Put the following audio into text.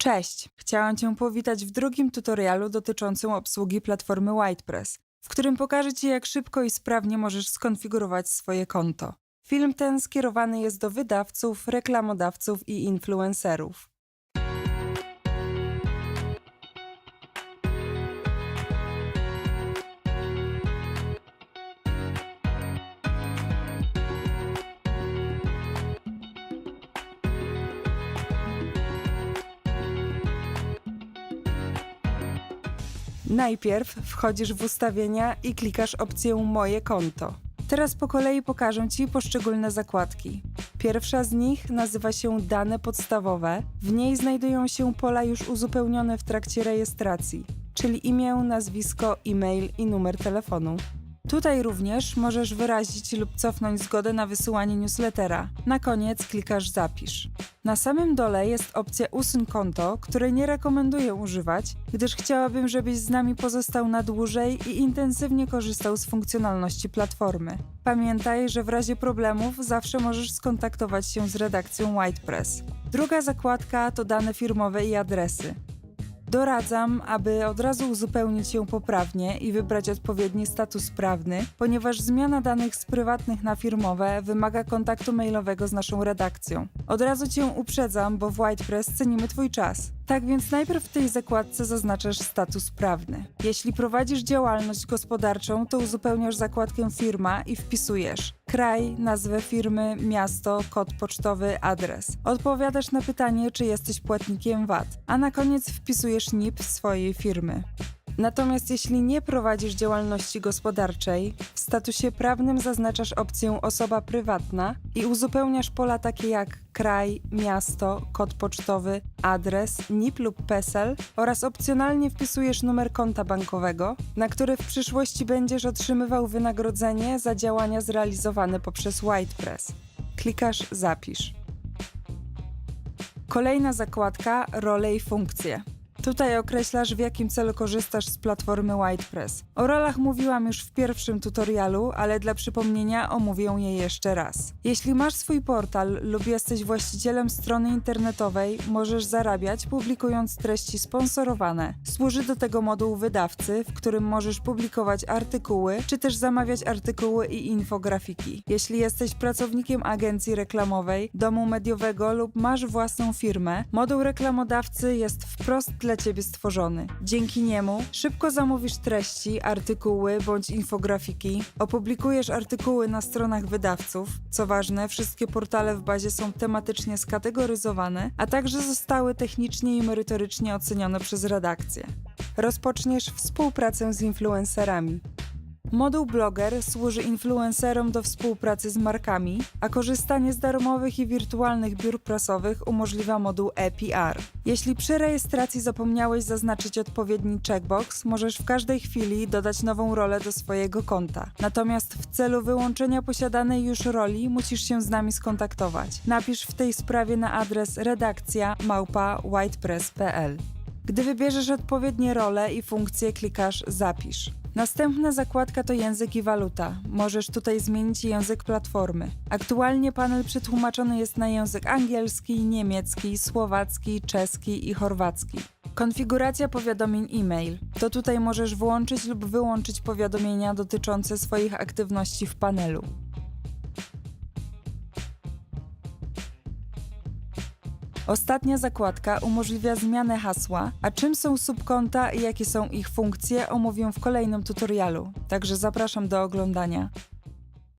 Cześć! Chciałam Cię powitać w drugim tutorialu dotyczącym obsługi platformy WhitePress, w którym pokażę Ci, jak szybko i sprawnie możesz skonfigurować swoje konto. Film ten skierowany jest do wydawców, reklamodawców i influencerów. Najpierw wchodzisz w ustawienia i klikasz opcję Moje konto. Teraz po kolei pokażę Ci poszczególne zakładki. Pierwsza z nich nazywa się Dane podstawowe. W niej znajdują się pola już uzupełnione w trakcie rejestracji, czyli imię, nazwisko, e-mail i numer telefonu. Tutaj również możesz wyrazić lub cofnąć zgodę na wysyłanie newslettera. Na koniec klikasz Zapisz. Na samym dole jest opcja Usuń konto, której nie rekomenduję używać, gdyż chciałabym, żebyś z nami pozostał na dłużej i intensywnie korzystał z funkcjonalności platformy. Pamiętaj, że w razie problemów zawsze możesz skontaktować się z redakcją WhitePress. Druga zakładka to dane firmowe i adresy. Doradzam, aby od razu uzupełnić ją poprawnie i wybrać odpowiedni status prawny, ponieważ zmiana danych z prywatnych na firmowe wymaga kontaktu mailowego z naszą redakcją. Od razu Cię uprzedzam, bo w WhitePress cenimy Twój czas. Tak więc najpierw w tej zakładce zaznaczasz status prawny. Jeśli prowadzisz działalność gospodarczą, to uzupełniasz zakładkę firma i wpisujesz kraj, nazwę firmy, miasto, kod pocztowy, adres. Odpowiadasz na pytanie, czy jesteś płatnikiem VAT, a na koniec wpisujesz NIP swojej firmy. Natomiast jeśli nie prowadzisz działalności gospodarczej, w statusie prawnym zaznaczasz opcję osoba prywatna i uzupełniasz pola takie jak kraj, miasto, kod pocztowy, adres, NIP lub PESEL oraz opcjonalnie wpisujesz numer konta bankowego, na który w przyszłości będziesz otrzymywał wynagrodzenie za działania zrealizowane poprzez WhitePress. Klikasz Zapisz. Kolejna zakładka Role i funkcje. Tutaj określasz, w jakim celu korzystasz z platformy WhitePress. O rolach mówiłam już w pierwszym tutorialu, ale dla przypomnienia omówię je jeszcze raz. Jeśli masz swój portal lub jesteś właścicielem strony internetowej, możesz zarabiać publikując treści sponsorowane. Służy do tego moduł wydawcy, w którym możesz publikować artykuły, czy też zamawiać artykuły i infografiki. Jeśli jesteś pracownikiem agencji reklamowej, domu mediowego lub masz własną firmę, moduł reklamodawcy jest wprost dla Ciebie stworzony. Dzięki niemu szybko zamówisz treści, artykuły bądź infografiki, opublikujesz artykuły na stronach wydawców. Co ważne, wszystkie portale w bazie są tematycznie skategoryzowane, a także zostały technicznie i merytorycznie ocenione przez redakcję. Rozpoczniesz współpracę z influencerami. Moduł Blogger służy influencerom do współpracy z markami, a korzystanie z darmowych i wirtualnych biur prasowych umożliwia moduł EPR. Jeśli przy rejestracji zapomniałeś zaznaczyć odpowiedni checkbox, możesz w każdej chwili dodać nową rolę do swojego konta. Natomiast w celu wyłączenia posiadanej już roli musisz się z nami skontaktować. Napisz w tej sprawie na adres redakcja małpa whitepress.pl. Gdy wybierzesz odpowiednie role i funkcje, klikasz Zapisz. Następna zakładka to język i waluta. Możesz tutaj zmienić język platformy. Aktualnie panel przetłumaczony jest na język angielski, niemiecki, słowacki, czeski i chorwacki. Konfiguracja powiadomień e-mail. To tutaj możesz włączyć lub wyłączyć powiadomienia dotyczące swoich aktywności w panelu. Ostatnia zakładka umożliwia zmianę hasła, a czym są subkonta i jakie są ich funkcje omówię w kolejnym tutorialu, także zapraszam do oglądania.